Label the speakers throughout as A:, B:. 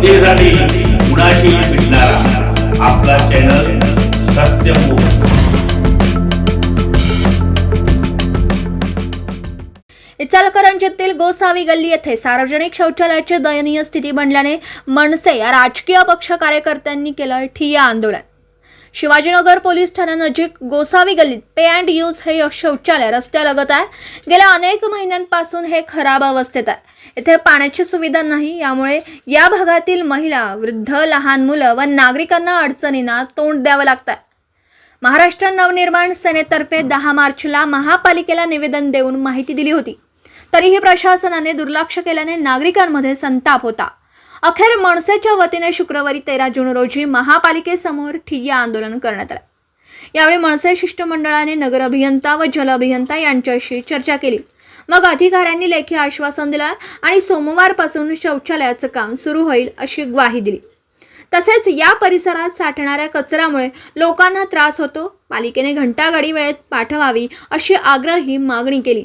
A: जनतेसाठी कुणाशी भेटणारा आपला चॅनल सत्यमुख
B: इचलकरंजीतील गोसावी गल्ली येथे सार्वजनिक शौचालयाची दयनीय स्थिती बनल्याने मनसे या राजकीय पक्ष कार्यकर्त्यांनी केलं ठिय्या आंदोलन. शिवाजीनगर पोलीस ठाण्यानजीक गोसावी गल्लीत पे अँड यूज हे शौचालय रस्त्यालगत आहे. गेल्या अनेक महिन्यांपासून हे खराब अवस्थेत आहे. येथे पाण्याची सुविधा नाही यामुळे या भागातील महिला वृद्ध लहान मुलं व नागरिकांना अडचणींना तोंड द्यावं लागतं महाराष्ट्र नवनिर्माण सेनेतर्फे दहा मार्चला महापालिकेला निवेदन देऊन माहिती दिली होती. तरीही प्रशासनाने दुर्लक्ष केल्याने नागरिकांमध्ये संताप होता. अखेर मनसेच्या वतीने शुक्रवारी तेरा जून रोजी महापालिकेसमोर ठिय्या आंदोलन करण्यात आलं. यावेळी मनसे शिष्टमंडळाने नगर अभियंता व जल अभियंता यांच्याशी चर्चा केली. मग अधिकाऱ्यांनी लेखी आश्वासन दिलं आणि सोमवारपासून शौचालयाचं काम सुरू होईल अशी ग्वाही दिली. तसेच या परिसरात साठणाऱ्या कचऱ्यामुळे लोकांना त्रास होतो पालिकेने घंटागाडी वेळेत पाठवावी अशी आग्रही मागणी केली.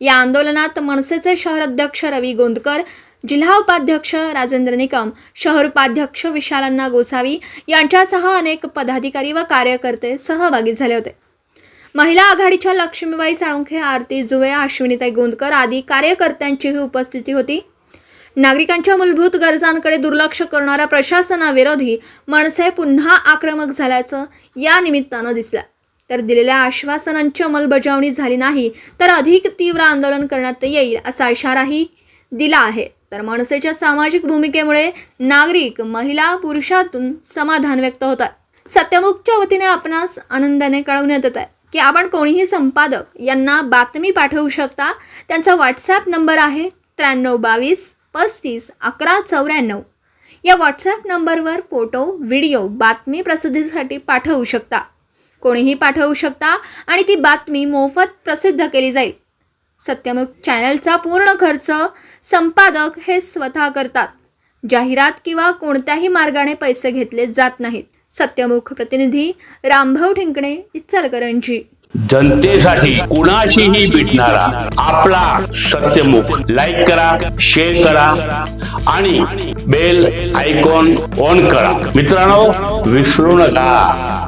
B: या आंदोलनात मनसेचे शहर अध्यक्ष रवी गोंदकर जिल्हा उपाध्यक्ष राजेंद्र निकम शहर उपाध्यक्ष विशालांना गोसावी यांच्यासह अनेक पदाधिकारी व कार्यकर्ते सहभागी झाले होते. महिला आघाडीच्या लक्ष्मीबाई साळुंखे आरती जुवे अश्विनीताई गोंदकर आदी कार्यकर्त्यांचीही उपस्थिती होती. नागरिकांच्या मूलभूत गरजांकडे दुर्लक्ष करणाऱ्या प्रशासनाविरोधी मनसे पुन्हा आक्रमक झाल्याचं या निमित्तानं दिसलं. तर दिलेल्या आश्वासनांची अंमलबजावणी झाली नाही तर अधिक तीव्र आंदोलन करण्यात येईल असा इशाराही दिला आहे. तर मनसेच्या सामाजिक भूमिकेमुळे नागरिक महिला पुरुषातून समाधान व्यक्त होतात. सत्यमुखच्या वतीने आपणास आनंदाने कळवण्यात येत आहे की आपण कोणीही संपादक यांना बातमी पाठवू शकता. त्यांचा व्हॉट्सॲप नंबर आहे त्र्याण्णव बावीस पस्तीस अकरा चौऱ्याण्णव. या व्हॉट्सॲप नंबरवर फोटो व्हिडिओ बातमी प्रसिद्धीसाठी पाठवू शकता. कोणीही पाठवू शकता आणि ती बातमी मोफत प्रसिद्ध केली जाईल. सत्यमुख चॅनलचा पूर्ण खर्च संपादक हे स्वतः करतात. जाहिरात किंवा कोणत्याही मार्गाने पैसे घेतले जात नाहीत. सत्यमुख प्रतिनिधी रामभाऊ ठिंकणे इचलकरंजी.
A: जनतेसाठी कुणाशीही भेटणारा आपला सत्यमुख. लाईक करा शेअर करा आणि बेल आयकॉन ऑन करा. मित्रांनो विसरू नका.